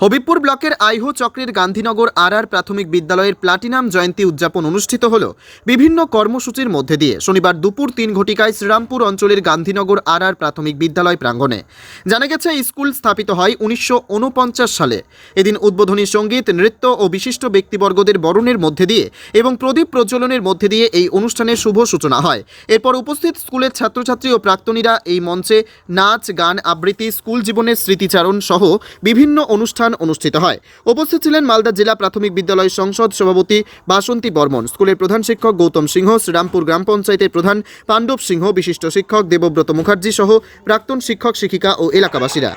হবিবপুর ব্লকের আইহো চক্রের গান্ধীনগর আর আর প্রাথমিক বিদ্যালয়ের প্লাটিনাম জয়ন্তী উদযাপন অনুষ্ঠিত হল। বিভিন্ন কর্মসূচির মধ্যে দিয়ে শনিবার দুপুর তিন ঘটিকায় শ্রীরামপুর অঞ্চলের গান্ধীনগর আর আর প্রাথমিক বিদ্যালয় প্রাঙ্গণে। জানা গেছে, স্কুল স্থাপিত হয় উনিশশো ঊনপঞ্চাশ সালে। এদিন উদ্বোধনী সংগীত, নৃত্য ও বিশিষ্ট ব্যক্তিবর্গদের বরণের মধ্যে দিয়ে এবং প্রদীপ প্রজ্বলনের মধ্যে দিয়ে এই অনুষ্ঠানের শুভ সূচনা হয়। এরপর উপস্থিত স্কুলের ছাত্রছাত্রী ও প্রাক্তনীরা এই মঞ্চে নাচ, গান, আবৃত্তি, স্কুল জীবনের স্মৃতিচারণ সহ বিভিন্ন অনুষ্ঠান অনুষ্ঠিত হয়। উপস্থিত ছিলেন মালদা জেলা প্রাথমিক বিদ্যালয় সংসদ সভাপতি বাসন্তী বর্মন, স্কুলের প্রধান শিক্ষক গৌতম সিংহ, শ্রীরামপুর গ্রাম পঞ্চায়েতের প্রধান পাণ্ডব সিংহ, বিশিষ্ট শিক্ষক দেবব্রত মুখার্জি সহ প্রাক্তন শিক্ষক, শিক্ষিকা ও এলাকাবাসীরা।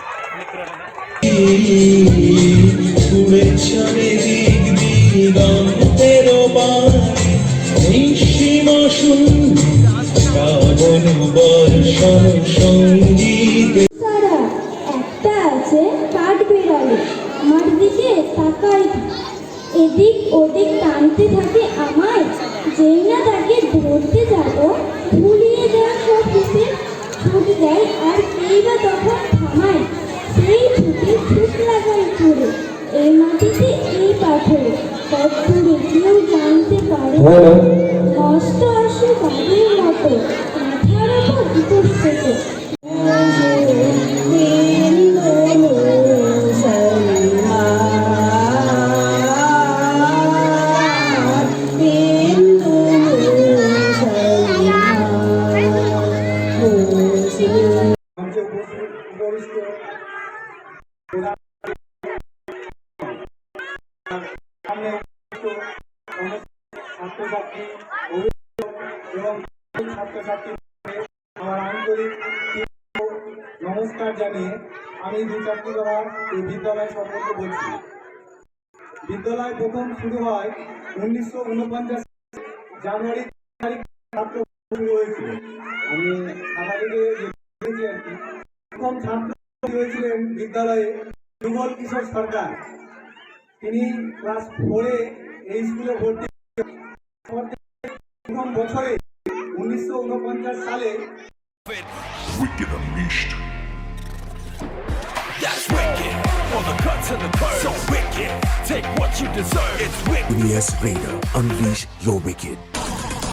একটা আছে কাঠ বেড়ালে আমার দিকে তাকাই এদিক ওদিক টানতে থাকে আমায়। যেই না তাকে ধরতে যাব ভুলিয়ে যায় সব ছুটে ছুট যায় আর সেই বা তখন থামায়। সেই ছুটে ছুট লাগাই করে এই মাটিতে এই পাথরে। কত দূরে কেউ জানতে পারে। কষ্ট আসে বাড়ির বিদ্যালয় সম্পর্কে বিদ্যালয় প্রথম শুরু হয় উনিশশো উনপঞ্চাশ জানুয়ারি তারিখ ছাত্র শুরু হয়েছিল। আমি কি। প্রথম ছাত্র হয়েছিলেন বিদ্যালয়ে যুগল কিশোর সরকার তিনি ক্লাস ফোরে এই স্কুলে ভর্তি প্রথম বছরে উনিশশো উনপঞ্চাশ সালে Wicked Unleashed. That's wicked. On the cut to the curb. So wicked. Take what you deserve. It's wicked. EBS Raider, unleash your wicked.